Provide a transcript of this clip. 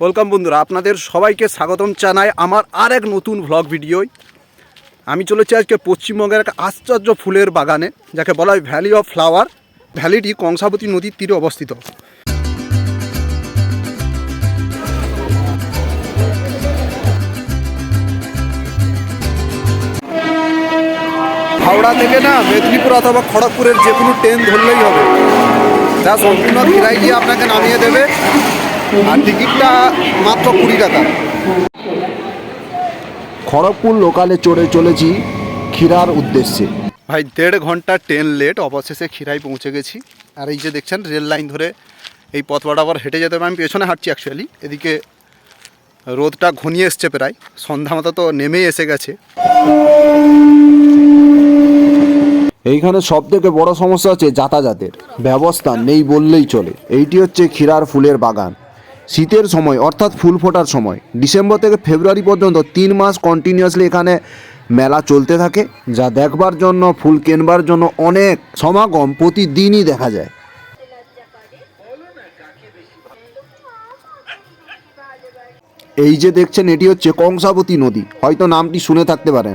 Welcome বন্ধুরা, আপনাদের সবাইকে স্বাগতম জানাই আমার আর এক নতুন ভ্লগ ভিডিওয়। আমি চলেছি আজকে পশ্চিমবঙ্গের এক আশ্চর্য ফুলের বাগানে, যাকে বলা হয় ভ্যালি অফ ফ্লাওয়ার ভ্যালিটি কংসাবতী নদীর তীরে অবস্থিত। হাওড়া থেকে না মেদিনীপুর অথবা খড়গপুরের যে কোনো ট্রেন ধরলেই হবে। যা সম্পূর্ণ ফিরাই গিয়ে আপনাকে নামিয়ে দেবে। আর টিকিটটা মাত্র কুড়ি টাকা। খড়গপুর লোকালে চড়ে চলেছি ক্ষীরার উদ্দেশ্যে। ভাই দেড় ঘণ্টা ট্রেন লেট অবশেষে খিরাই পৌঁছে গেছি। আর এই যে দেখছেন রেল লাইন ধরে এই পথ বরাবর হেঁটে যেতে হবে। আমি পেছনে হাঁটছি অ্যাকচুয়ালি এদিকে রোদটা ঘনিয়ে এসছে প্রায়। সন্ধ্যা মতো তো নেমেই এসে গেছে। এইখানে সব থেকে বড় সমস্যা হচ্ছে যাতায়াতের। ব্যবস্থা নেই বললেই চলে। এইটি হচ্ছে ক্ষীরার ফুলের বাগান। শীতের সময়, অর্থাৎ ফুল ফোটার সময়। ডিসেম্বর থেকে ফেব্রুয়ারি পর্যন্ত তিন মাস কন্টিনিউয়াসলি এখানে মেলা চলতে থাকে, যা দেখবার জন্য, ফুল কেনবার জন্য অনেক সমাগম প্রতিদিনই দেখা যায়। এই যে দেখছেন, এটি হচ্ছে কংসাবতী নদী। হয়তো নামটি শুনে থাকতে পারেন।